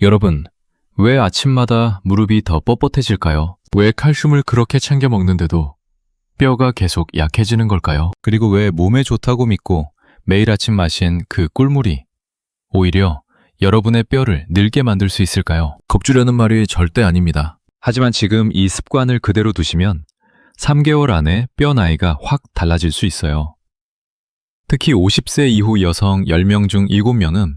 여러분, 왜 아침마다 무릎이 더 뻣뻣해질까요? 왜 칼슘을 그렇게 챙겨 먹는데도 뼈가 계속 약해지는 걸까요? 그리고 왜 몸에 좋다고 믿고 매일 아침 마신 그 꿀물이 오히려 여러분의 뼈를 늙게 만들 수 있을까요? 겁주려는 말이 절대 아닙니다. 하지만 지금 이 습관을 그대로 두시면 3개월 안에 뼈 나이가 확 달라질 수 있어요. 특히 50세 이후 여성 10명 중 7명은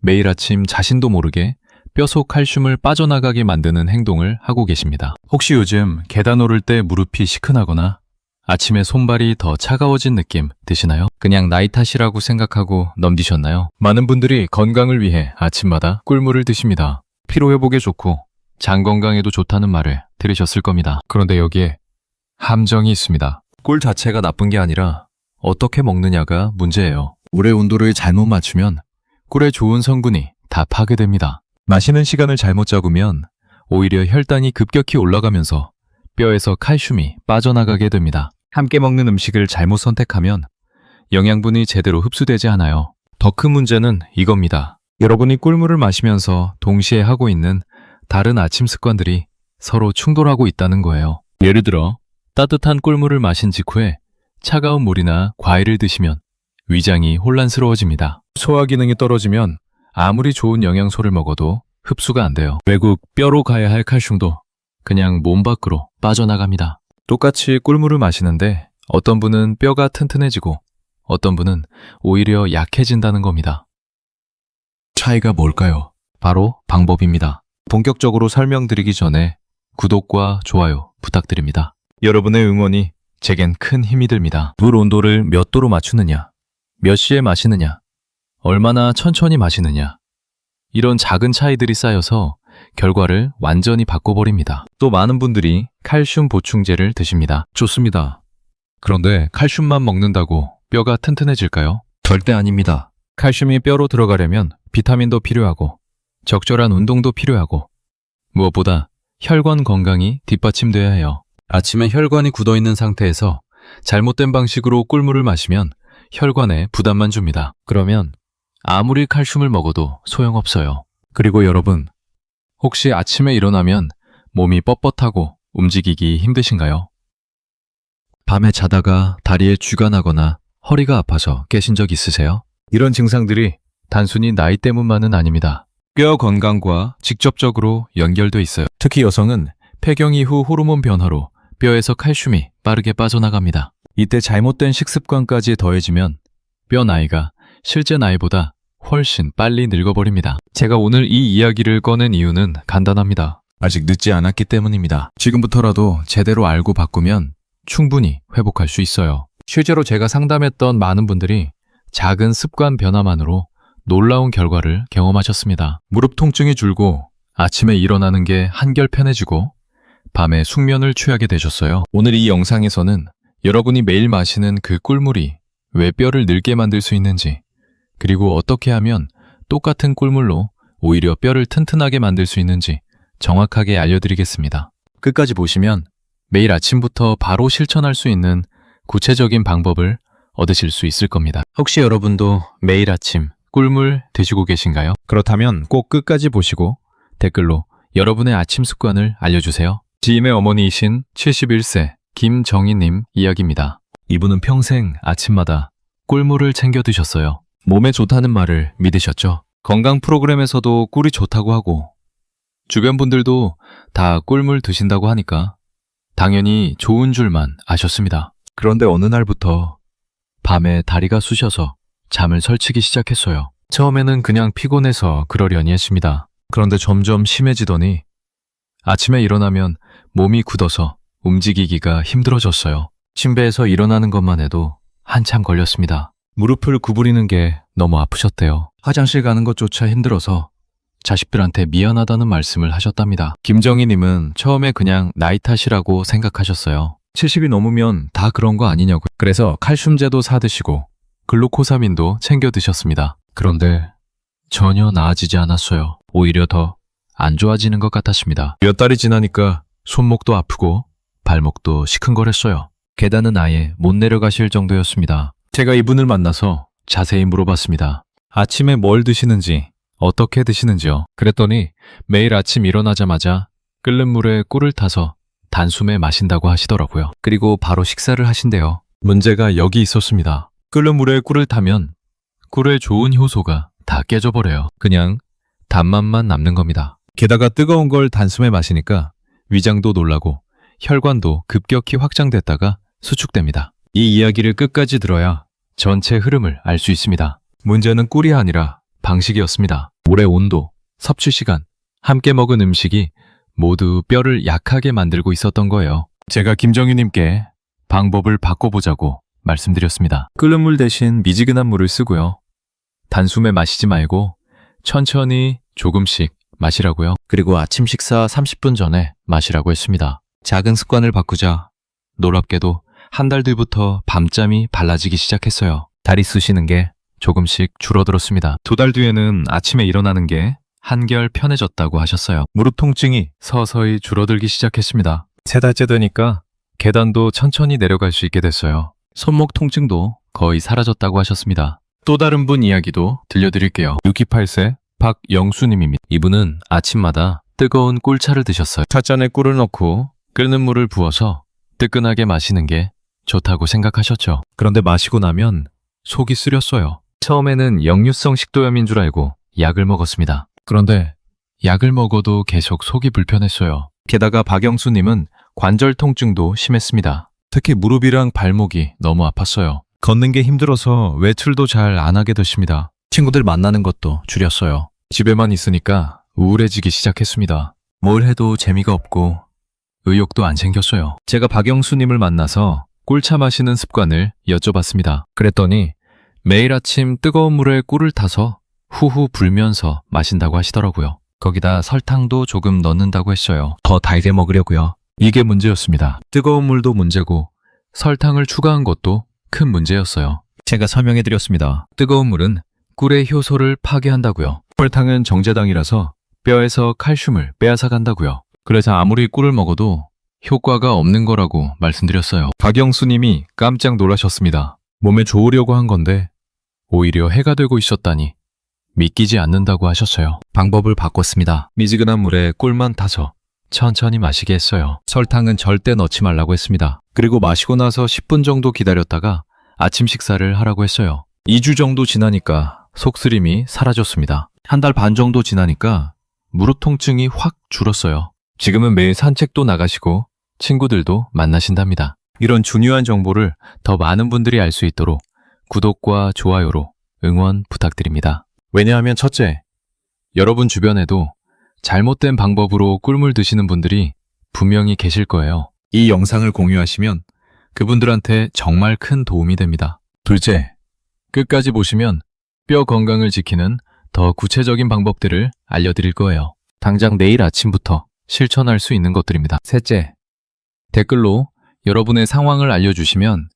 매일 아침 자신도 모르게 뼈속 칼슘을 빠져나가게 만드는 행동을 하고 계십니다. 혹시 요즘 계단 오를 때 무릎이 시큰하거나 아침에 손발이 더 차가워진 느낌 드시나요? 그냥 나이 탓이라고 생각하고 넘기셨나요? 많은 분들이 건강을 위해 아침마다 꿀물을 드십니다. 피로회복에 좋고 장 건강에도 좋다는 말을 들으셨을 겁니다. 그런데 여기에 함정이 있습니다. 꿀 자체가 나쁜 게 아니라 어떻게 먹느냐가 문제예요. 물의 온도를 잘못 맞추면 꿀의 좋은 성분이 다 파괴됩니다. 마시는 시간을 잘못 잡으면 오히려 혈당이 급격히 올라가면서 뼈에서 칼슘이 빠져나가게 됩니다. 함께 먹는 음식을 잘못 선택하면 영양분이 제대로 흡수되지 않아요. 더 큰 문제는 이겁니다. 여러분이 꿀물을 마시면서 동시에 하고 있는 다른 아침 습관들이 서로 충돌하고 있다는 거예요. 예를 들어 따뜻한 꿀물을 마신 직후에 차가운 물이나 과일을 드시면 위장이 혼란스러워집니다. 소화 기능이 떨어지면 아무리 좋은 영양소를 먹어도 흡수가 안 돼요. 외국 뼈로 가야 할 칼슘도 그냥 몸 밖으로 빠져나갑니다. 똑같이 꿀물을 마시는데 어떤 분은 뼈가 튼튼해지고 어떤 분은 오히려 약해진다는 겁니다. 차이가 뭘까요? 바로 방법입니다. 본격적으로 설명드리기 전에 구독과 좋아요 부탁드립니다. 여러분의 응원이 제겐 큰 힘이 됩니다. 물 온도를 몇 도로 맞추느냐, 몇 시에 마시느냐, 얼마나 천천히 마시느냐, 이런 작은 차이들이 쌓여서 결과를 완전히 바꿔버립니다. 또 많은 분들이 칼슘 보충제를 드십니다. 좋습니다. 그런데 칼슘만 먹는다고 뼈가 튼튼해질까요? 절대 아닙니다. 칼슘이 뼈로 들어가려면 비타민도 필요하고 적절한 운동도 필요하고 무엇보다 혈관 건강이 뒷받침돼야 해요. 아침에 혈관이 굳어 있는 상태에서 잘못된 방식으로 꿀물을 마시면 혈관에 부담만 줍니다. 그러면 아무리 칼슘을 먹어도 소용없어요. 그리고 여러분, 혹시 아침에 일어나면 몸이 뻣뻣하고 움직이기 힘드신가요? 밤에 자다가 다리에 쥐가 나거나 허리가 아파서 깨신 적 있으세요? 이런 증상들이 단순히 나이 때문만은 아닙니다. 뼈 건강과 직접적으로 연결돼 있어요. 특히 여성은 폐경 이후 호르몬 변화로 뼈에서 칼슘이 빠르게 빠져나갑니다. 이때 잘못된 식습관까지 더해지면 뼈 나이가 실제 나이보다 훨씬 빨리 늙어버립니다. 제가 오늘 이 이야기를 꺼낸 이유는 간단합니다. 아직 늦지 않았기 때문입니다. 지금부터라도 제대로 알고 바꾸면 충분히 회복할 수 있어요. 실제로 제가 상담했던 많은 분들이 작은 습관 변화만으로 놀라운 결과를 경험하셨습니다. 무릎 통증이 줄고 아침에 일어나는 게 한결 편해지고 밤에 숙면을 취하게 되셨어요. 오늘 이 영상에서는 여러분이 매일 마시는 그 꿀물이 왜 뼈를 늙게 만들 수 있는지 그리고 어떻게 하면 똑같은 꿀물로 오히려 뼈를 튼튼하게 만들 수 있는지 정확하게 알려드리겠습니다. 끝까지 보시면 매일 아침부터 바로 실천할 수 있는 구체적인 방법을 얻으실 수 있을 겁니다. 혹시 여러분도 매일 아침 꿀물 드시고 계신가요? 그렇다면 꼭 끝까지 보시고 댓글로 여러분의 아침 습관을 알려주세요. 지인의 어머니이신 71세 김정희님 이야기입니다. 이분은 평생 아침마다 꿀물을 챙겨 드셨어요. 몸에 좋다는 말을 믿으셨죠? 건강 프로그램에서도 꿀이 좋다고 하고 주변 분들도 다 꿀물 드신다고 하니까 당연히 좋은 줄만 아셨습니다. 그런데 어느 날부터 밤에 다리가 쑤셔서 잠을 설치기 시작했어요. 처음에는 그냥 피곤해서 그러려니 했습니다. 그런데 점점 심해지더니 아침에 일어나면 몸이 굳어서 움직이기가 힘들어졌어요. 침대에서 일어나는 것만 해도 한참 걸렸습니다. 무릎을 구부리는 게 너무 아프셨대요. 화장실 가는 것조차 힘들어서 자식들한테 미안하다는 말씀을 하셨답니다. 김정희님은 처음에 그냥 나이 탓이라고 생각하셨어요. 70이 넘으면 다 그런 거 아니냐고. 그래서 칼슘제도 사드시고 글루코사민도 챙겨 드셨습니다. 그런데 전혀 나아지지 않았어요. 오히려 더 안 좋아지는 것 같았습니다. 몇 달이 지나니까 손목도 아프고 발목도 시큰거렸어요. 계단은 아예 못 내려가실 정도였습니다. 제가 이분을 만나서 자세히 물어봤습니다. 아침에 뭘 드시는지, 어떻게 드시는지요? 그랬더니 매일 아침 일어나자마자 끓는 물에 꿀을 타서 단숨에 마신다고 하시더라고요. 그리고 바로 식사를 하신대요. 문제가 여기 있었습니다. 끓는 물에 꿀을 타면 꿀의 좋은 효소가 다 깨져버려요. 그냥 단맛만 남는 겁니다. 게다가 뜨거운 걸 단숨에 마시니까 위장도 놀라고 혈관도 급격히 확장됐다가 수축됩니다. 이 이야기를 끝까지 들어야 전체 흐름을 알 수 있습니다. 문제는 꿀이 아니라 방식이었습니다. 오래 온도, 섭취 시간, 함께 먹은 음식이 모두 뼈를 약하게 만들고 있었던 거예요. 제가 김정희님께 방법을 바꿔보자고 말씀드렸습니다. 끓는 물 대신 미지근한 물을 쓰고요. 단숨에 마시지 말고 천천히 조금씩 마시라고요. 그리고 아침 식사 30분 전에 마시라고 했습니다. 작은 습관을 바꾸자 놀랍게도 한 달 뒤부터 밤잠이 발라지기 시작했어요. 다리 쑤시는 게 조금씩 줄어들었습니다. 두 달 뒤에는 아침에 일어나는 게 한결 편해졌다고 하셨어요. 무릎 통증이 서서히 줄어들기 시작했습니다. 세 달째 되니까 계단도 천천히 내려갈 수 있게 됐어요. 손목 통증도 거의 사라졌다고 하셨습니다. 또 다른 분 이야기도 들려드릴게요. 68세 박영수님입니다. 이분은 아침마다 뜨거운 꿀차를 드셨어요. 찻잔에 꿀을 넣고 끓는 물을 부어서 뜨끈하게 마시는 게 좋다고 생각하셨죠. 그런데 마시고 나면 속이 쓰렸어요. 처음에는 역류성 식도염인 줄 알고 약을 먹었습니다. 그런데 약을 먹어도 계속 속이 불편했어요. 게다가 박영수님은 관절 통증도 심했습니다. 특히 무릎이랑 발목이 너무 아팠어요. 걷는 게 힘들어서 외출도 잘 안 하게 됐습니다. 친구들 만나는 것도 줄였어요. 집에만 있으니까 우울해지기 시작했습니다. 뭘 해도 재미가 없고 의욕도 안 생겼어요. 제가 박영수님을 만나서 꿀차 마시는 습관을 여쭤봤습니다. 그랬더니 매일 아침 뜨거운 물에 꿀을 타서 후후 불면서 마신다고 하시더라고요. 거기다 설탕도 조금 넣는다고 했어요. 더 달게 먹으려고요. 이게 문제였습니다. 뜨거운 물도 문제고 설탕을 추가한 것도 큰 문제였어요. 제가 설명해 드렸습니다. 뜨거운 물은 꿀의 효소를 파괴한다고요. 설탕은 정제당이라서 뼈에서 칼슘을 빼앗아 간다고요. 그래서 아무리 꿀을 먹어도 효과가 없는 거라고 말씀드렸어요. 박영수님이 깜짝 놀라셨습니다. 몸에 좋으려고 한 건데 오히려 해가 되고 있었다니 믿기지 않는다고 하셨어요. 방법을 바꿨습니다. 미지근한 물에 꿀만 타서 천천히 마시게 했어요. 설탕은 절대 넣지 말라고 했습니다. 그리고 마시고 나서 10분 정도 기다렸다가 아침 식사를 하라고 했어요. 2주 정도 지나니까 속쓰림이 사라졌습니다. 한 달 반 정도 지나니까 무릎 통증이 확 줄었어요. 지금은 매일 산책도 나가시고 친구들도 만나신답니다. 이런 중요한 정보를 더 많은 분들이 알 수 있도록 구독과 좋아요로 응원 부탁드립니다. 왜냐하면 첫째, 여러분 주변에도 잘못된 방법으로 꿀물 드시는 분들이 분명히 계실 거예요. 이 영상을 공유하시면 그분들한테 정말 큰 도움이 됩니다. 둘째, 끝까지 보시면 뼈 건강을 지키는 더 구체적인 방법들을 알려드릴 거예요. 당장 내일 아침부터 실천할 수 있는 것들입니다. 셋째, 댓글로 여러분의 상황을 알려주시면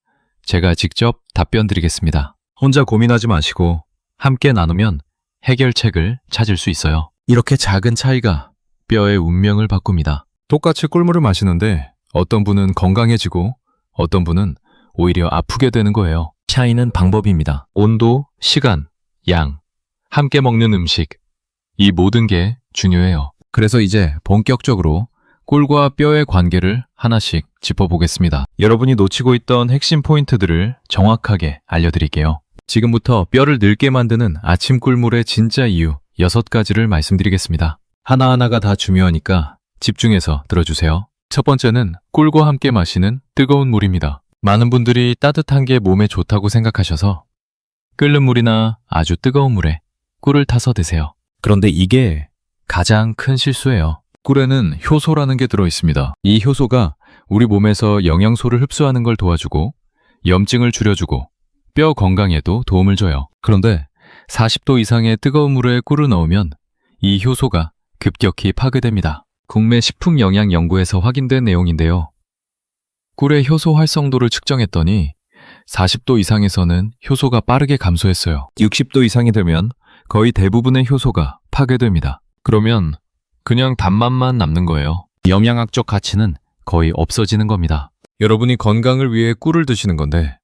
제가 직접 답변 드리겠습니다. 혼자 고민하지 마시고 함께 나누면 해결책을 찾을 수 있어요. 이렇게 작은 차이가 뼈의 운명을 바꿉니다. 똑같이 꿀물을 마시는데 어떤 분은 건강해지고 어떤 분은 오히려 아프게 되는 거예요. 차이는 방법입니다. 온도, 시간, 양, 함께 먹는 음식. 이 모든 게 중요해요. 그래서 이제 본격적으로 꿀과 뼈의 관계를 하나씩 짚어보겠습니다. 여러분이 놓치고 있던 핵심 포인트들을 정확하게 알려드릴게요. 지금부터 뼈를 늙게 만드는 아침 꿀물의 진짜 이유 6가지를 말씀드리겠습니다. 하나하나가 다 중요하니까 집중해서 들어주세요. 첫 번째는 꿀과 함께 마시는 뜨거운 물입니다. 많은 분들이 따뜻한 게 몸에 좋다고 생각하셔서 끓는 물이나 아주 뜨거운 물에 꿀을 타서 드세요. 그런데 이게 가장 큰 실수예요. 꿀에는 효소라는 게 들어있습니다. 이 효소가 우리 몸에서 영양소를 흡수하는 걸 도와주고 염증을 줄여주고 뼈 건강에도 도움을 줘요. 그런데 40도 이상의 뜨거운 물에 꿀을 넣으면 이 효소가 급격히 파괴됩니다. 국내 식품영양연구에서 확인된 내용인데요. 꿀의 효소 활성도를 측정했더니 40도 이상에서는 효소가 빠르게 감소했어요. 60도 이상이 되면 거의 대부분의 효소가 파괴됩니다. 그러면 그냥 단맛만 남는 거예요. 영양학적 가치는 거의 없어지는 겁니다. 여러분이 건강을 위해 꿀을 드시는 건데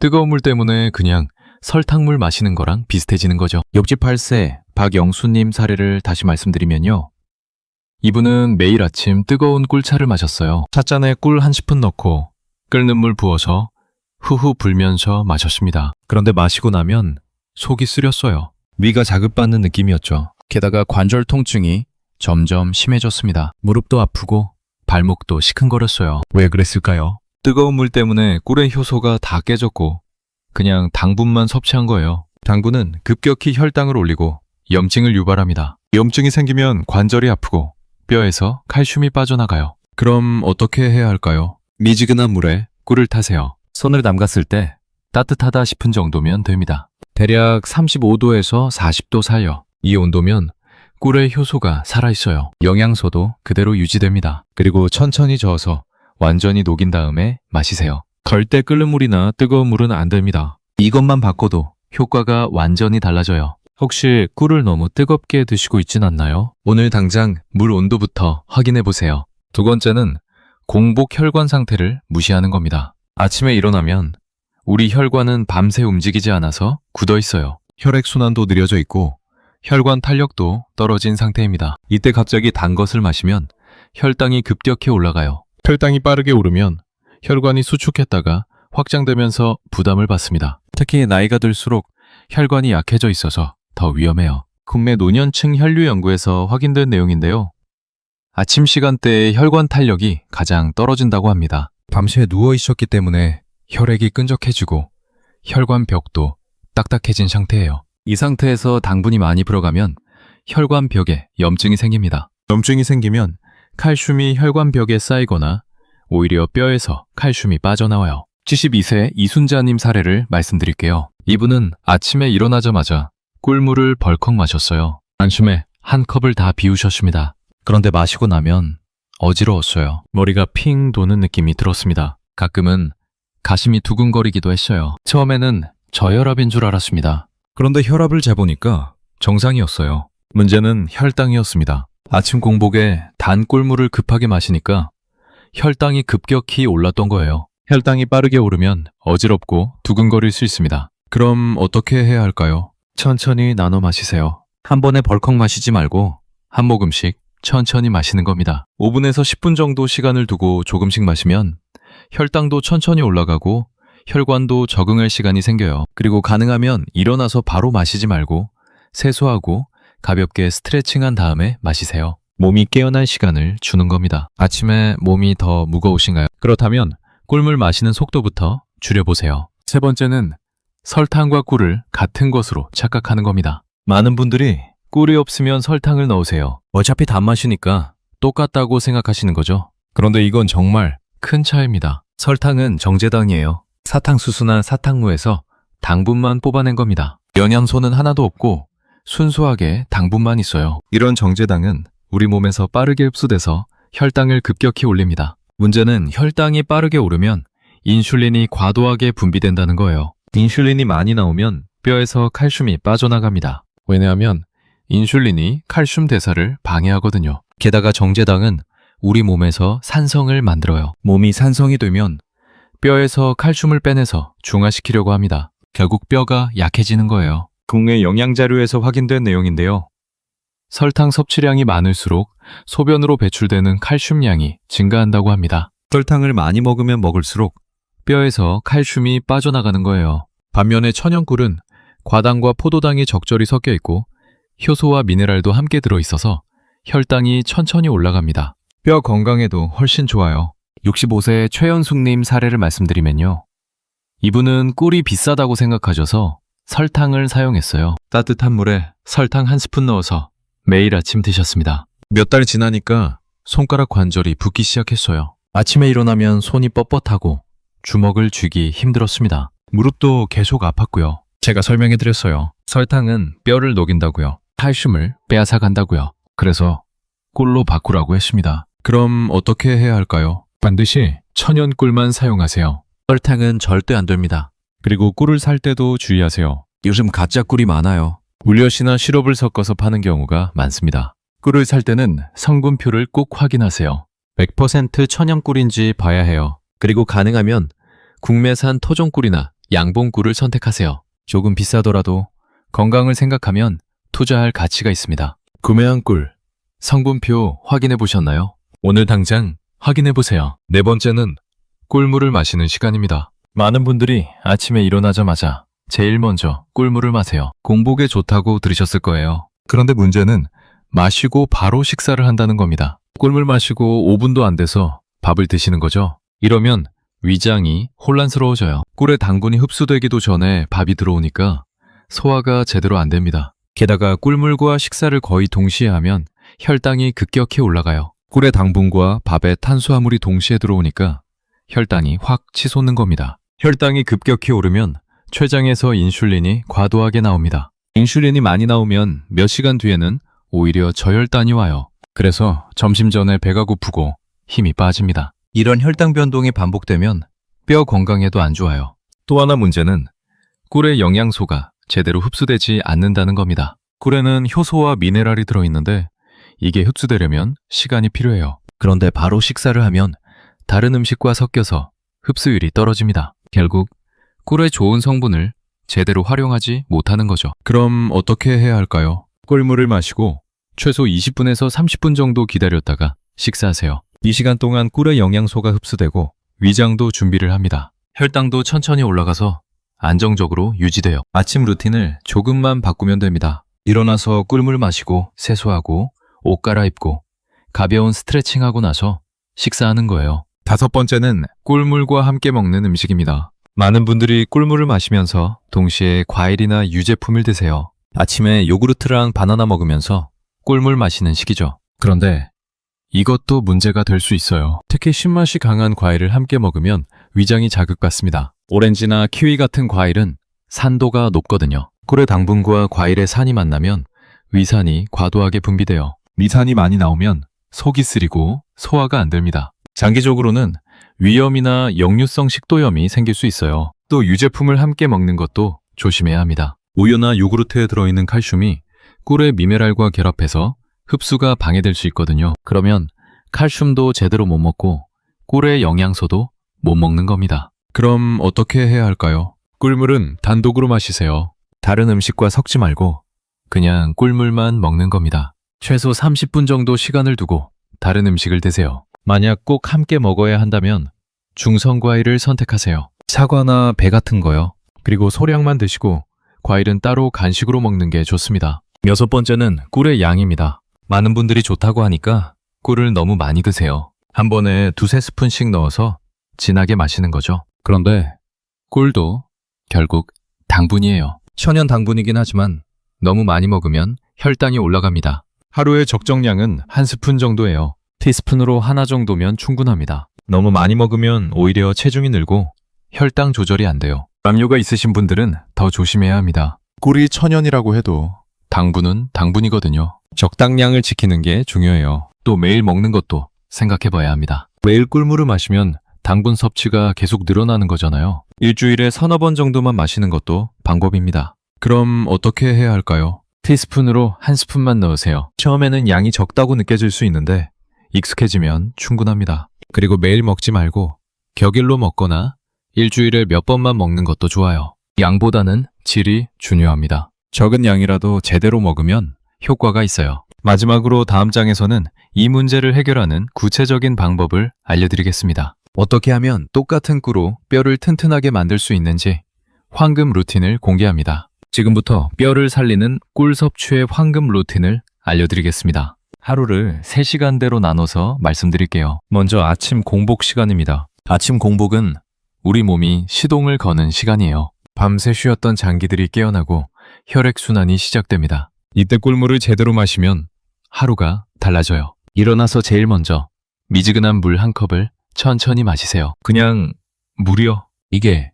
뜨거운 물 때문에 그냥 설탕물 마시는 거랑 비슷해지는 거죠. 68세 박영수님 사례를 다시 말씀드리면요. 이분은 매일 아침 뜨거운 꿀차를 마셨어요. 찻잔에 꿀 한 스푼 넣고 끓는 물 부어서 후후 불면서 마셨습니다. 그런데 마시고 나면 속이 쓰렸어요. 위가 자극받는 느낌이었죠. 게다가 관절 통증이 점점 심해졌습니다. 무릎도 아프고 발목도 시큰거렸어요. 왜 그랬을까요? 뜨거운 물 때문에 꿀의 효소가 다 깨졌고 그냥 당분만 섭취한 거예요. 당분은 급격히 혈당을 올리고 염증을 유발합니다. 염증이 생기면 관절이 아프고 뼈에서 칼슘이 빠져나가요. 그럼 어떻게 해야 할까요? 미지근한 물에 꿀을 타세요. 손을 담갔을 때 따뜻하다 싶은 정도면 됩니다. 대략 35도에서 40도 사이요. 이 온도면 꿀의 효소가 살아있어요. 영양소도 그대로 유지됩니다. 그리고 천천히 저어서 완전히 녹인 다음에 마시세요. 절대 끓는 물이나 뜨거운 물은 안 됩니다. 이것만 바꿔도 효과가 완전히 달라져요. 혹시 꿀을 너무 뜨겁게 드시고 있진 않나요? 오늘 당장 물 온도부터 확인해 보세요. 두 번째는 공복 혈관 상태를 무시하는 겁니다. 아침에 일어나면 우리 혈관은 밤새 움직이지 않아서 굳어 있어요. 혈액순환도 느려져 있고 혈관 탄력도 떨어진 상태입니다. 이때 갑자기 단 것을 마시면 혈당이 급격히 올라가요. 혈당이 빠르게 오르면 혈관이 수축했다가 확장되면서 부담을 받습니다. 특히 나이가 들수록 혈관이 약해져 있어서 더 위험해요. 국내 노년층 혈류 연구에서 확인된 내용인데요. 아침 시간대에 혈관 탄력이 가장 떨어진다고 합니다. 밤새 누워 있었기 때문에 혈액이 끈적해지고 혈관 벽도 딱딱해진 상태예요. 이 상태에서 당분이 많이 들어가면 혈관 벽에 염증이 생깁니다. 염증이 생기면 칼슘이 혈관 벽에 쌓이거나 오히려 뼈에서 칼슘이 빠져나와요. 72세 이순자님 사례를 말씀드릴게요. 이분은 아침에 일어나자마자 꿀물을 벌컥 마셨어요. 안심에 한 컵을 다 비우셨습니다. 그런데 마시고 나면 어지러웠어요. 머리가 핑 도는 느낌이 들었습니다. 가끔은 가슴이 두근거리기도 했어요. 처음에는 저혈압인 줄 알았습니다. 그런데 혈압을 재보니까 정상이었어요. 문제는 혈당이었습니다. 아침 공복에 단 꿀물을 급하게 마시니까 혈당이 급격히 올랐던 거예요. 혈당이 빠르게 오르면 어지럽고 두근거릴 수 있습니다. 그럼 어떻게 해야 할까요? 천천히 나눠 마시세요. 한 번에 벌컥 마시지 말고 한 모금씩 천천히 마시는 겁니다. 5분에서 10분 정도 시간을 두고 조금씩 마시면 혈당도 천천히 올라가고 혈관도 적응할 시간이 생겨요. 그리고 가능하면 일어나서 바로 마시지 말고 세수하고 가볍게 스트레칭한 다음에 마시세요. 몸이 깨어날 시간을 주는 겁니다. 아침에 몸이 더 무거우신가요? 그렇다면 꿀물 마시는 속도부터 줄여보세요. 세 번째는 설탕과 꿀을 같은 것으로 착각하는 겁니다. 많은 분들이 꿀이 없으면 설탕을 넣으세요. 어차피 단맛이니까 똑같다고 생각하시는 거죠. 그런데 이건 정말 큰 차이입니다. 설탕은 정제당이에요. 사탕수수나 사탕무에서 당분만 뽑아낸 겁니다. 영양소는 하나도 없고 순수하게 당분만 있어요. 이런 정제당은 우리 몸에서 빠르게 흡수돼서 혈당을 급격히 올립니다. 문제는 혈당이 빠르게 오르면 인슐린이 과도하게 분비된다는 거예요. 인슐린이 많이 나오면 뼈에서 칼슘이 빠져나갑니다. 왜냐하면 인슐린이 칼슘 대사를 방해하거든요. 게다가 정제당은 우리 몸에서 산성을 만들어요. 몸이 산성이 되면 뼈에서 칼슘을 빼내서 중화시키려고 합니다. 결국 뼈가 약해지는 거예요. 국내 영양자료에서 확인된 내용인데요. 설탕 섭취량이 많을수록 소변으로 배출되는 칼슘량이 증가한다고 합니다. 설탕을 많이 먹으면 먹을수록 뼈에서 칼슘이 빠져나가는 거예요. 반면에 천연꿀은 과당과 포도당이 적절히 섞여 있고 효소와 미네랄도 함께 들어 있어서 혈당이 천천히 올라갑니다. 뼈 건강에도 훨씬 좋아요. 65세 최연숙님 사례를 말씀드리면요. 이분은 꿀이 비싸다고 생각하셔서 설탕을 사용했어요. 따뜻한 물에 설탕 한 스푼 넣어서 매일 아침 드셨습니다. 몇 달 지나니까 손가락 관절이 붓기 시작했어요. 아침에 일어나면 손이 뻣뻣하고 주먹을 쥐기 힘들었습니다. 무릎도 계속 아팠고요. 제가 설명해 드렸어요. 설탕은 뼈를 녹인다고요. 칼슘을 빼앗아 간다고요. 그래서 꿀로 바꾸라고 했습니다. 그럼 어떻게 해야 할까요? 반드시 천연 꿀만 사용하세요. 설탕은 절대 안 됩니다. 그리고 꿀을 살 때도 주의하세요. 요즘 가짜 꿀이 많아요. 울엿이나 시럽을 섞어서 파는 경우가 많습니다. 꿀을 살 때는 성분표를 꼭 확인하세요. 100% 천연 꿀인지 봐야 해요. 그리고 가능하면 국내산 토종 꿀이나 양봉 꿀을 선택하세요. 조금 비싸더라도 건강을 생각하면 투자할 가치가 있습니다. 구매한 꿀. 성분표 확인해 보셨나요? 오늘 당장 확인해 보세요. 네 번째는 꿀물을 마시는 시간입니다. 많은 분들이 아침에 일어나자마자 제일 먼저 꿀물을 마세요. 공복에 좋다고 들으셨을 거예요. 그런데 문제는 마시고 바로 식사를 한다는 겁니다. 꿀물 마시고 5분도 안 돼서 밥을 드시는 거죠. 이러면 위장이 혼란스러워져요. 꿀의 당분이 흡수되기도 전에 밥이 들어오니까 소화가 제대로 안 됩니다. 게다가 꿀물과 식사를 거의 동시에 하면 혈당이 급격히 올라가요. 꿀의 당분과 밥의 탄수화물이 동시에 들어오니까 혈당이 확 치솟는 겁니다. 혈당이 급격히 오르면 췌장에서 인슐린이 과도하게 나옵니다. 인슐린이 많이 나오면 몇 시간 뒤에는 오히려 저혈당이 와요. 그래서 점심 전에 배가 고프고 힘이 빠집니다. 이런 혈당 변동이 반복되면 뼈 건강에도 안 좋아요. 또 하나 문제는 꿀의 영양소가 제대로 흡수되지 않는다는 겁니다. 꿀에는 효소와 미네랄이 들어있는데 이게 흡수되려면 시간이 필요해요. 그런데 바로 식사를 하면 다른 음식과 섞여서 흡수율이 떨어집니다. 결국 꿀의 좋은 성분을 제대로 활용하지 못하는 거죠. 그럼 어떻게 해야 할까요? 꿀물을 마시고 최소 20분에서 30분 정도 기다렸다가 식사하세요. 이 시간 동안 꿀의 영양소가 흡수되고 위장도 준비를 합니다. 혈당도 천천히 올라가서 안정적으로 유지돼요. 아침 루틴을 조금만 바꾸면 됩니다. 일어나서 꿀물 마시고 세수하고 옷 갈아입고 가벼운 스트레칭하고 나서 식사하는 거예요. 다섯 번째는 꿀물과 함께 먹는 음식입니다. 많은 분들이 꿀물을 마시면서 동시에 과일이나 유제품을 드세요. 아침에 요구르트랑 바나나 먹으면서 꿀물 마시는 시기죠. 그런데 이것도 문제가 될 수 있어요. 특히 신맛이 강한 과일을 함께 먹으면 위장이 자극받습니다. 오렌지나 키위 같은 과일은 산도가 높거든요. 꿀의 당분과 과일의 산이 만나면 위산이 과도하게 분비되어 미산이 많이 나오면 속이 쓰리고 소화가 안 됩니다. 장기적으로는 위염이나 역류성 식도염이 생길 수 있어요. 또 유제품을 함께 먹는 것도 조심해야 합니다. 우유나 요구르트에 들어있는 칼슘이 꿀의 미네랄과 결합해서 흡수가 방해될 수 있거든요. 그러면 칼슘도 제대로 못 먹고 꿀의 영양소도 못 먹는 겁니다. 그럼 어떻게 해야 할까요? 꿀물은 단독으로 마시세요. 다른 음식과 섞지 말고 그냥 꿀물만 먹는 겁니다. 최소 30분 정도 시간을 두고 다른 음식을 드세요. 만약 꼭 함께 먹어야 한다면 중성 과일을 선택하세요. 사과나 배 같은 거요. 그리고 소량만 드시고 과일은 따로 간식으로 먹는 게 좋습니다. 여섯 번째는 꿀의 양입니다. 많은 분들이 좋다고 하니까 꿀을 너무 많이 드세요. 한 번에 두세 스푼씩 넣어서 진하게 마시는 거죠. 그런데 꿀도 결국 당분이에요. 천연 당분이긴 하지만 너무 많이 먹으면 혈당이 올라갑니다. 하루의 적정량은 한 스푼 정도예요. 티스푼으로 하나 정도면 충분합니다. 너무 많이 먹으면 오히려 체중이 늘고 혈당 조절이 안 돼요. 담요가 있으신 분들은 더 조심해야 합니다. 꿀이 천연이라고 해도 당분은 당분이거든요. 적당량을 지키는 게 중요해요. 또 매일 먹는 것도 생각해 봐야 합니다. 매일 꿀물을 마시면 당분 섭취가 계속 늘어나는 거잖아요. 일주일에 서너 번 정도만 마시는 것도 방법입니다. 그럼 어떻게 해야 할까요? 티스푼으로 한 스푼만 넣으세요. 처음에는 양이 적다고 느껴질 수 있는데 익숙해지면 충분합니다. 그리고 매일 먹지 말고 격일로 먹거나 일주일에 몇 번만 먹는 것도 좋아요. 양보다는 질이 중요합니다. 적은 양이라도 제대로 먹으면 효과가 있어요. 마지막으로 다음 장에서는 이 문제를 해결하는 구체적인 방법을 알려드리겠습니다. 어떻게 하면 똑같은 꿀로 뼈를 튼튼하게 만들 수 있는지 황금 루틴을 공개합니다. 지금부터 뼈를 살리는 꿀 섭취의 황금 루틴을 알려드리겠습니다. 하루를 3시간대로 나눠서 말씀드릴게요. 먼저 아침 공복 시간입니다. 아침 공복은 우리 몸이 시동을 거는 시간이에요. 밤새 쉬었던 장기들이 깨어나고 혈액순환이 시작됩니다. 이때 꿀물을 제대로 마시면 하루가 달라져요. 일어나서 제일 먼저 미지근한 물 한 컵을 천천히 마시세요. 그냥 물이요. 이게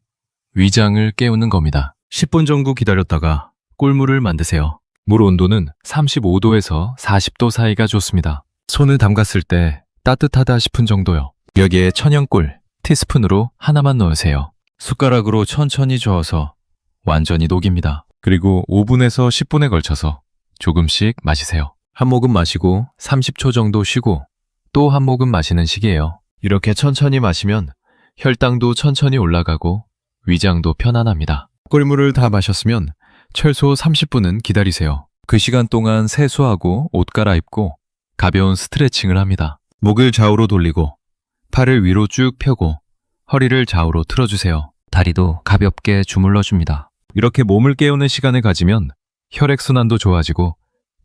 위장을 깨우는 겁니다. 10분 정도 기다렸다가 꿀물을 만드세요. 물 온도는 35도에서 40도 사이가 좋습니다. 손을 담갔을 때 따뜻하다 싶은 정도요. 여기에 천연꿀 티스푼으로 하나만 넣으세요. 숟가락으로 천천히 저어서 완전히 녹입니다. 그리고 5분에서 10분에 걸쳐서 조금씩 마시세요. 한 모금 마시고 30초 정도 쉬고 또 한 모금 마시는 식이에요. 이렇게 천천히 마시면 혈당도 천천히 올라가고 위장도 편안합니다. 꿀물을 다 마셨으면 최소 30분은 기다리세요. 그 시간 동안 세수하고 옷 갈아입고 가벼운 스트레칭을 합니다. 목을 좌우로 돌리고 팔을 위로 쭉 펴고 허리를 좌우로 틀어주세요. 다리도 가볍게 주물러 줍니다. 이렇게 몸을 깨우는 시간을 가지면 혈액순환도 좋아지고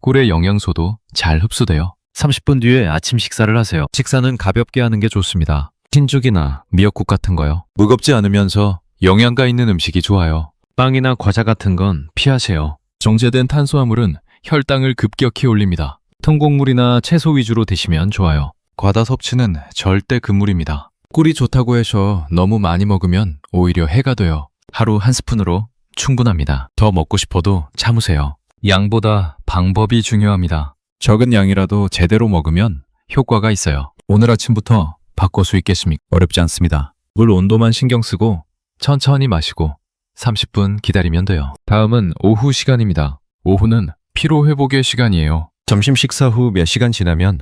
꿀의 영양소도 잘 흡수돼요. 30분 뒤에 아침 식사를 하세요. 식사는 가볍게 하는 게 좋습니다. 흰죽이나 미역국 같은 거요. 무겁지 않으면서 영양가 있는 음식이 좋아요. 빵이나 과자 같은 건 피하세요. 정제된 탄수화물은 혈당을 급격히 올립니다. 통곡물이나 채소 위주로 드시면 좋아요. 과다 섭취는 절대 금물입니다. 꿀이 좋다고 해서 너무 많이 먹으면 오히려 해가 돼요. 하루 한 스푼으로 충분합니다. 더 먹고 싶어도 참으세요. 양보다 방법이 중요합니다. 적은 양이라도 제대로 먹으면 효과가 있어요. 오늘 아침부터 바꿀 수 있겠습니까? 어렵지 않습니다. 물 온도만 신경 쓰고 천천히 마시고 30분 기다리면 돼요. 다음은 오후 시간입니다. 오후는 피로 회복의 시간이에요. 점심 식사 후 몇 시간 지나면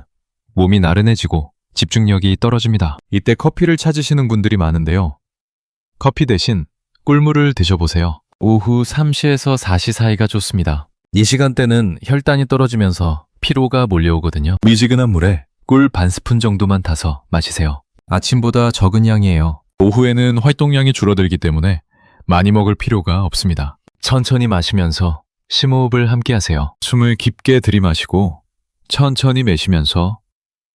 몸이 나른해지고 집중력이 떨어집니다. 이때 커피를 찾으시는 분들이 많은데요. 커피 대신 꿀물을 드셔보세요. 오후 3시에서 4시 사이가 좋습니다. 이 시간대는 혈당이 떨어지면서 피로가 몰려오거든요. 미지근한 물에 꿀 반 스푼 정도만 타서 마시세요. 아침보다 적은 양이에요. 오후에는 활동량이 줄어들기 때문에 많이 먹을 필요가 없습니다. 천천히 마시면서 심호흡을 함께 하세요. 숨을 깊게 들이마시고 천천히 내쉬면서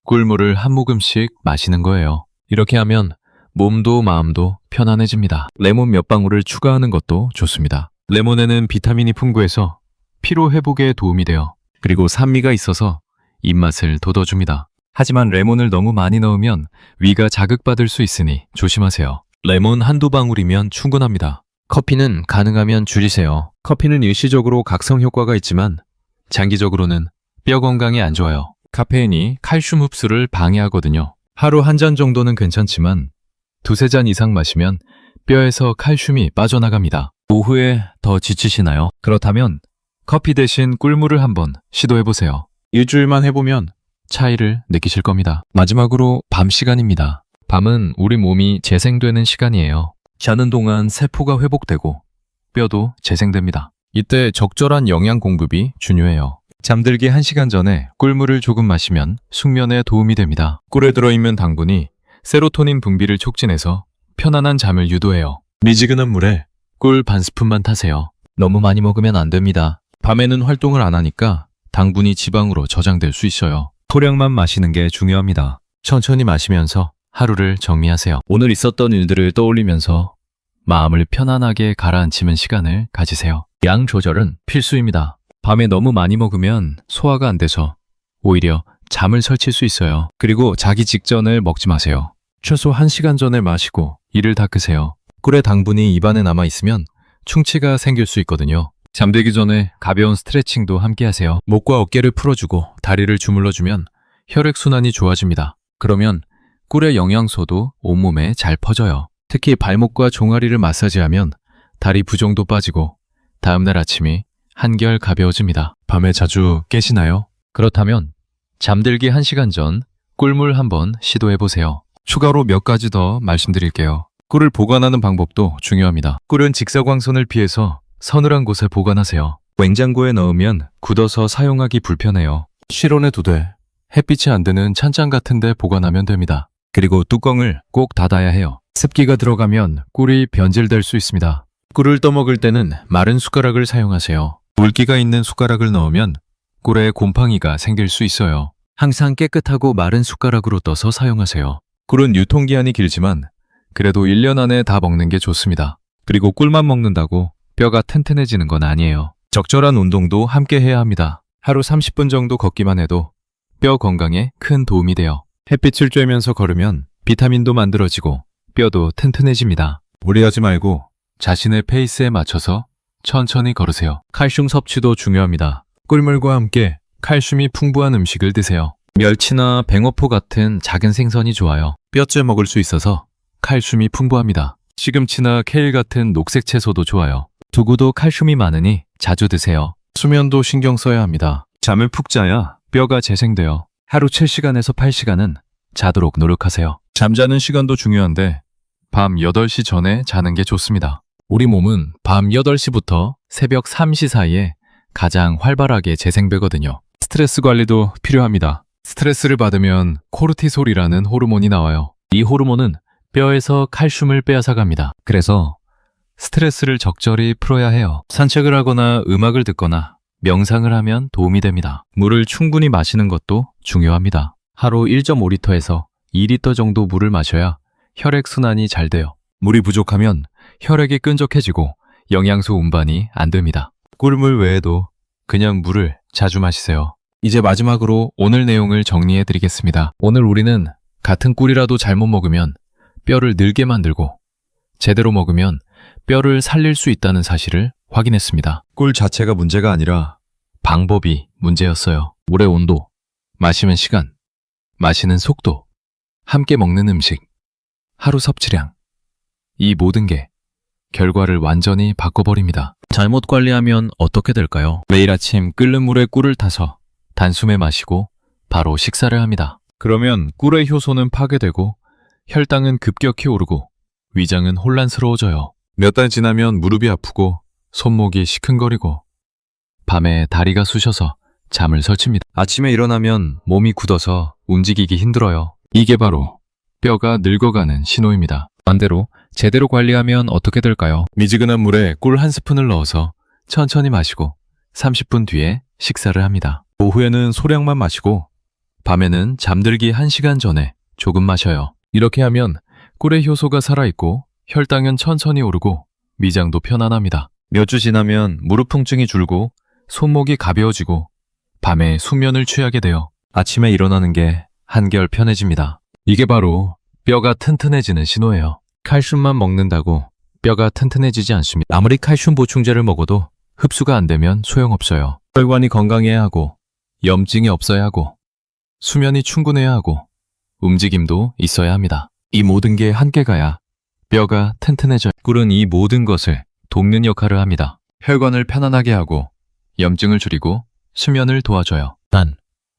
꿀물을 한 모금씩 마시는 거예요. 이렇게 하면 몸도 마음도 편안해집니다. 레몬 몇 방울을 추가하는 것도 좋습니다. 레몬에는 비타민이 풍부해서 피로 회복에 도움이 돼요. 그리고 산미가 있어서 입맛을 돋워줍니다. 하지만 레몬을 너무 많이 넣으면 위가 자극받을 수 있으니 조심하세요. 레몬 한두 방울이면 충분합니다. 커피는 가능하면 줄이세요. 커피는 일시적으로 각성 효과가 있지만 장기적으로는 뼈 건강에 안 좋아요. 카페인이 칼슘 흡수를 방해하거든요. 하루 한 잔 정도는 괜찮지만 두세 잔 이상 마시면 뼈에서 칼슘이 빠져나갑니다. 오후에 더 지치시나요? 그렇다면 커피 대신 꿀물을 한번 시도해보세요. 일주일만 해보면 차이를 느끼실 겁니다. 마지막으로 밤 시간입니다. 밤은 우리 몸이 재생되는 시간이에요. 자는 동안 세포가 회복되고 뼈도 재생됩니다. 이때 적절한 영양 공급이 중요해요. 잠들기 1시간 전에 꿀물을 조금 마시면 숙면에 도움이 됩니다. 꿀에 들어있는 당분이 세로토닌 분비를 촉진해서 편안한 잠을 유도해요. 미지근한 물에 꿀 반 스푼만 타세요. 너무 많이 먹으면 안 됩니다. 밤에는 활동을 안 하니까 당분이 지방으로 저장될 수 있어요. 소량만 마시는 게 중요합니다. 천천히 마시면서 하루를 정리하세요. 오늘 있었던 일들을 떠올리면서 마음을 편안하게 가라앉히는 시간을 가지세요. 양 조절은 필수입니다. 밤에 너무 많이 먹으면 소화가 안 돼서 오히려 잠을 설칠 수 있어요. 그리고 자기 직전을 먹지 마세요. 최소 1시간 전에 마시고 이를 닦으세요. 꿀의 당분이 입안에 남아 있으면 충치가 생길 수 있거든요. 잠들기 전에 가벼운 스트레칭도 함께 하세요. 목과 어깨를 풀어주고 다리를 주물러주면 혈액순환이 좋아집니다. 그러면 꿀의 영양소도 온몸에 잘 퍼져요. 특히 발목과 종아리를 마사지하면 다리 부종도 빠지고 다음날 아침이 한결 가벼워집니다. 밤에 자주 깨시나요? 그렇다면 잠들기 1시간 전 꿀물 한번 시도해보세요. 추가로 몇 가지 더 말씀드릴게요. 꿀을 보관하는 방법도 중요합니다. 꿀은 직사광선을 피해서 서늘한 곳에 보관하세요. 냉장고에 넣으면 굳어서 사용하기 불편해요. 실온에 두되 햇빛이 안 드는 찬장 같은 데 보관하면 됩니다. 그리고 뚜껑을 꼭 닫아야 해요. 습기가 들어가면 꿀이 변질될 수 있습니다. 꿀을 떠먹을 때는 마른 숟가락을 사용하세요. 물기가 있는 숟가락을 넣으면 꿀에 곰팡이가 생길 수 있어요. 항상 깨끗하고 마른 숟가락으로 떠서 사용하세요. 꿀은 유통기한이 길지만 그래도 1년 안에 다 먹는 게 좋습니다. 그리고 꿀만 먹는다고 뼈가 튼튼해지는 건 아니에요. 적절한 운동도 함께 해야 합니다. 하루 30분 정도 걷기만 해도 뼈 건강에 큰 도움이 돼요. 햇빛을 쬐면서 걸으면 비타민도 만들어지고 뼈도 튼튼해집니다. 무리하지 말고 자신의 페이스에 맞춰서 천천히 걸으세요. 칼슘 섭취도 중요합니다. 꿀물과 함께 칼슘이 풍부한 음식을 드세요. 멸치나 뱅어포 같은 작은 생선이 좋아요. 뼈째 먹을 수 있어서 칼슘이 풍부합니다. 시금치나 케일 같은 녹색 채소도 좋아요. 두부도 칼슘이 많으니 자주 드세요. 수면도 신경 써야 합니다. 잠을 푹 자야 뼈가 재생돼요. 하루 7시간에서 8시간은 자도록 노력하세요. 잠자는 시간도 중요한데 밤 8시 전에 자는 게 좋습니다. 우리 몸은 밤 8시부터 새벽 3시 사이에 가장 활발하게 재생되거든요. 스트레스 관리도 필요합니다. 스트레스를 받으면 코르티솔이라는 호르몬이 나와요. 이 호르몬은 뼈에서 칼슘을 빼앗아갑니다. 그래서 스트레스를 적절히 풀어야 해요. 산책을 하거나 음악을 듣거나 명상을 하면 도움이 됩니다. 물을 충분히 마시는 것도 중요합니다. 하루 1.5리터에서 2리터 정도 물을 마셔야 혈액 순환이 잘 돼요. 물이 부족하면 혈액이 끈적해지고 영양소 운반이 안 됩니다. 꿀물 외에도 그냥 물을 자주 마시세요. 이제 마지막으로 오늘 내용을 정리해 드리겠습니다. 오늘 우리는 같은 꿀이라도 잘못 먹으면 뼈를 늘게 만들고 제대로 먹으면 뼈를 살릴 수 있다는 사실을 확인했습니다. 꿀 자체가 문제가 아니라 방법이 문제였어요. 물의 온도, 마시는 시간, 마시는 속도, 함께 먹는 음식, 하루 섭취량. 이 모든 게 결과를 완전히 바꿔버립니다. 잘못 관리하면 어떻게 될까요? 매일 아침 끓는 물에 꿀을 타서 단숨에 마시고 바로 식사를 합니다. 그러면 꿀의 효소는 파괴되고 혈당은 급격히 오르고 위장은 혼란스러워져요. 몇 달 지나면 무릎이 아프고 손목이 시큰거리고 밤에 다리가 쑤셔서 잠을 설칩니다. 아침에 일어나면 몸이 굳어서 움직이기 힘들어요. 이게 바로 뼈가 늙어가는 신호입니다. 반대로 제대로 관리하면 어떻게 될까요? 미지근한 물에 꿀 한 스푼을 넣어서 천천히 마시고 30분 뒤에 식사를 합니다. 오후에는 소량만 마시고 밤에는 잠들기 1시간 전에 조금 마셔요. 이렇게 하면 꿀의 효소가 살아있고 혈당은 천천히 오르고 위장도 편안합니다. 몇 주 지나면 무릎 통증이 줄고 손목이 가벼워지고 밤에 수면을 취하게 되어 아침에 일어나는 게 한결 편해집니다. 이게 바로 뼈가 튼튼해지는 신호예요. 칼슘만 먹는다고 뼈가 튼튼해지지 않습니다. 아무리 칼슘 보충제를 먹어도 흡수가 안 되면 소용없어요. 혈관이 건강해야 하고 염증이 없어야 하고 수면이 충분해야 하고 움직임도 있어야 합니다. 이 모든 게 함께 가야 뼈가 튼튼해져요. 꿀은 이 모든 것을 돕는 역할을 합니다. 혈관을 편안하게 하고 염증을 줄이고 수면을 도와줘요. 단,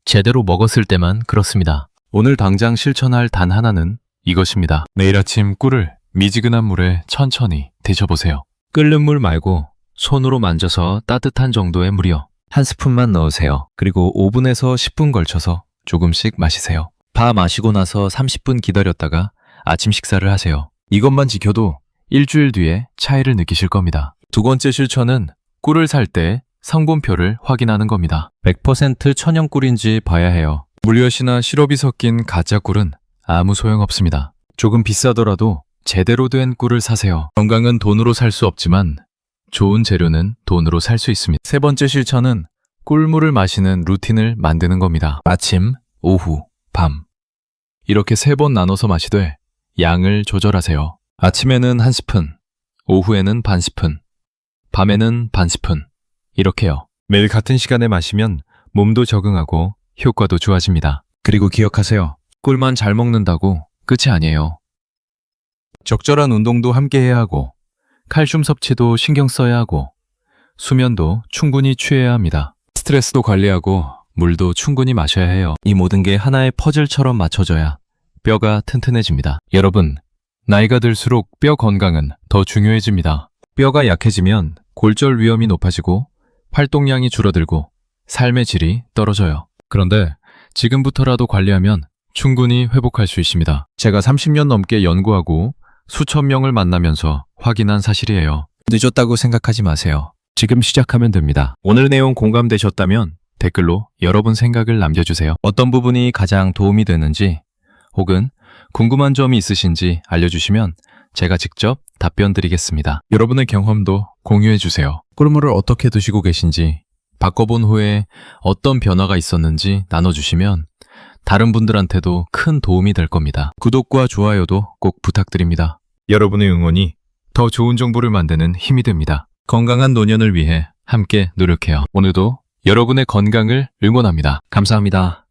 제대로 먹었을 때만 그렇습니다. 오늘 당장 실천할 단 하나는 이것입니다. 내일 아침 꿀을 미지근한 물에 천천히 드셔보세요. 끓는 물 말고 손으로 만져서 따뜻한 정도의 물이요. 한 스푼만 넣으세요. 그리고 5분에서 10분 걸쳐서 조금씩 마시세요. 다 마시고 나서 30분 기다렸다가 아침 식사를 하세요. 이것만 지켜도 일주일 뒤에 차이를 느끼실 겁니다. 두 번째 실천은 꿀을 살 때 성분표를 확인하는 겁니다. 100% 천연 꿀인지 봐야 해요. 물엿이나 시럽이 섞인 가짜 꿀은 아무 소용 없습니다. 조금 비싸더라도 제대로 된 꿀을 사세요. 건강은 돈으로 살 수 없지만 좋은 재료는 돈으로 살 수 있습니다. 세 번째 실천은 꿀물을 마시는 루틴을 만드는 겁니다. 아침, 오후, 밤. 이렇게 세 번 나눠서 마시되 양을 조절하세요. 아침에는 한 스푼, 오후에는 반 스푼, 밤에는 반 스푼. 이렇게요. 매일 같은 시간에 마시면 몸도 적응하고 효과도 좋아집니다. 그리고 기억하세요. 꿀만 잘 먹는다고 끝이 아니에요. 적절한 운동도 함께 해야 하고, 칼슘 섭취도 신경 써야 하고, 수면도 충분히 취해야 합니다. 스트레스도 관리하고, 물도 충분히 마셔야 해요. 이 모든 게 하나의 퍼즐처럼 맞춰져야 뼈가 튼튼해집니다. 여러분, 나이가 들수록 뼈 건강은 더 중요해집니다. 뼈가 약해지면 골절 위험이 높아지고, 활동량이 줄어들고, 삶의 질이 떨어져요. 그런데 지금부터라도 관리하면 충분히 회복할 수 있습니다. 제가 30년 넘게 연구하고 수천 명을 만나면서 확인한 사실이에요. 늦었다고 생각하지 마세요. 지금 시작하면 됩니다. 오늘 내용 공감되셨다면 댓글로 여러분 생각을 남겨주세요. 어떤 부분이 가장 도움이 되는지 혹은 궁금한 점이 있으신지 알려주시면 제가 직접 답변 드리겠습니다. 여러분의 경험도 공유해 주세요. 꿀물을 어떻게 드시고 계신지 바꿔본 후에 어떤 변화가 있었는지 나눠주시면 다른 분들한테도 큰 도움이 될 겁니다. 구독과 좋아요도 꼭 부탁드립니다. 여러분의 응원이 더 좋은 정보를 만드는 힘이 됩니다. 건강한 노년을 위해 함께 노력해요. 오늘도 여러분의 건강을 응원합니다. 감사합니다.